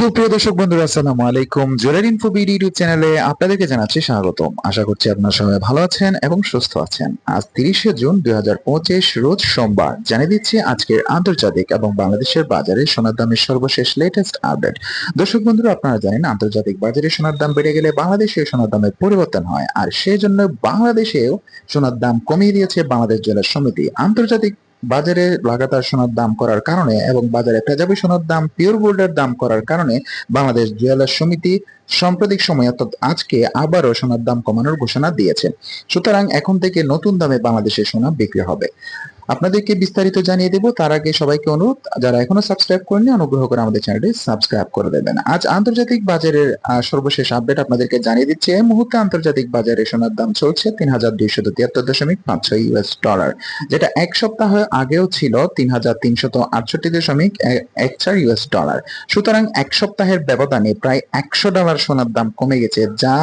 সুপ্রিয় দর্শক বন্ধুরা, আসসালামু আলাইকুম। জুয়েলারি ইনফো বিডি ইউটিউব চ্যানেলে আপনাদেরকে জানাচ্ছি স্বাগতম। আশা করছি আপনারা সবাই ভালো আছেন এবং সুস্থ আছেন। আজ তিরিশে জুন দু হাজার পঁচিশ, রোজ সোমবার। জানিয়ে দিচ্ছি আজকের আন্তর্জাতিক এবং বাংলাদেশের বাজারে সোনার দামের সর্বশেষ লেটেস্ট আপডেট দর্শক বন্ধুরা, আপনারা জানেন আন্তর্জাতিক বাজারে সোনার দাম বেড়ে গেলে বাংলাদেশে সোনার দামের পরিবর্তন হয়। আর সেই জন্য বাংলাদেশেও সোনার দাম কমিয়ে দিয়েছে বাংলাদেশ জেলার সমিতি। আন্তর্জাতিক বাজারে লাগাতার সোনার দাম করার কারণে এবং বাজারে তেজাবি সোনার দাম পিওর গোল্ডের দাম করার কারণে বাংলাদেশ জুয়েলার সমিতি সাম্প্রতিক সময়ে অর্থাৎ আজকে আবারও সোনার দাম কমানোর ঘোষণা দিয়েছে। সুতরাং এখন থেকে নতুন দামে বাংলাদেশে সোনা বিক্রি হবে। আপনাদেরকে বিস্তারিত জানিয়ে দেব। তার আগে সবাইকে অনুরোধ, যারা এখনও সাবস্ক্রাইব করেনি অনুগ্রহ করে আমাদের চ্যানেলটি সাবস্ক্রাইব করে দেবেন। আজ আন্তর্জাতিক বাজারের সর্বশেষ আপডেট আপনাদেরকে জানিয়ে দিচ্ছে। এই মুহূর্তে আন্তর্জাতিক বাজারে সোনার দাম চলছে তিন হাজার দুইশত তিয়াত্তর দশমিক পাঁচ ছয় ইউএস ডলার যেটা এক সপ্তাহ আগেও ছিল তিন হাজার তিনশত আটষট্টি দশমিক এক চার ইউএস ডলার সুতরাং এক সপ্তাহের ব্যবধানে প্রায় একশো ডলার সোনার দাম কমে গেছে, যা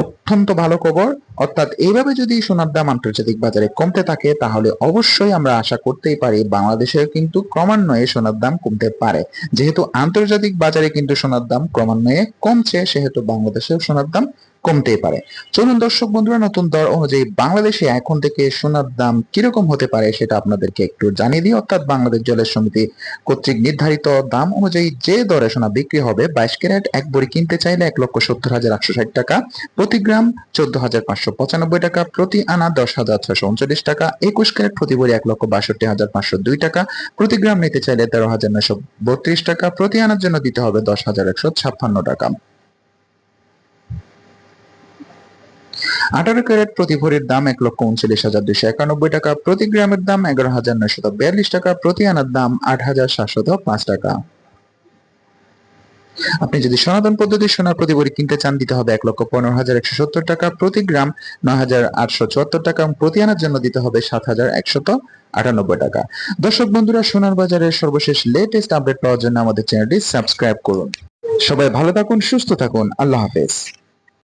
অত্যন্ত ভালো খবর। অর্থাৎ এইভাবে যদি সোনার দাম আন্তর্জাতিক বাজারে কমতে থাকে, তাহলে অবশ্যই আমরা আশা করতেই পারি বাংলাদেশেও কিন্তু ক্রমান্বয়ে সোনার দাম কমতে পারে। যেহেতু আন্তর্জাতিক বাজারে কিন্তু সোনার দাম ক্রমান্বয়ে কমছে, সেহেতু বাংলাদেশেও সোনার দাম কমতেই পারে। চলুন দর্শক বন্ধুরা, নতুন দর অনুযায়ী বাংলাদেশে এখন থেকে সোনার দাম কীরকম হতে পারে সেটা আপনাদেরকে একটু জানিয়ে দিই। অর্থাৎ বাংলাদেশ জলের সমিতি কর্তৃক নির্ধারিত দাম অনুযায়ী যে দরে সোনা বিক্রি হবে, বাইশ ক্যারেট, এক বড়ি কিনতে চাইলে এক লক্ষ সত্তর হাজার আটশো ষাট টাকা, প্রতি গ্রাম চোদ্দ হাজার পাঁচশো পঁচানব্বই টাকা, প্রতি আনা দশ হাজার ছশো উনচল্লিশ টাকা, একুশ ক্যারেট প্রতি বড়ি এক লক্ষ বাষট্টি হাজার পাঁচশো দুই টাকা, প্রতি গ্রাম নিতে চাইলে তেরো হাজার নয়শো বত্রিশ টাকা, প্রতি আনার জন্য দিতে হবে দশ হাজার একশো ছাপ্পান্ন টাকা। আঠারো ক্যারেট প্রতি ভরির দাম এক লক্ষ উনচল্লিশ হাজার দুইশো একানব্বই টাকা। প্রতি গ্রামের দাম এগারো হাজার নয়শত বিয়াল্লিশ টাকা, প্রতি আনার দাম আট হাজার সাতশত পাঁচ টাকা। আপনি যদি সনাতন পদ্ধতির সোনার প্রতি ভরি কিনতে চান, দিতে হবে এক লক্ষ পনেরো হাজার একশো সত্তর টাকা, প্রতি গ্রাম নয় হাজার আটশো চুয়াত্তর টাকা এবং প্রতি আনার জন্য দিতে হবে সাত হাজার একশত আটানব্বই টাকা। দর্শক বন্ধুরা, সোনার বাজারের সর্বশেষ লেটেস্ট আপডেট পাওয়ার জন্য আমাদের চ্যানেলটি সাবস্ক্রাইব করুন। সবাই ভালো থাকুন, সুস্থ থাকুন, আল্লাহ হাফেজ।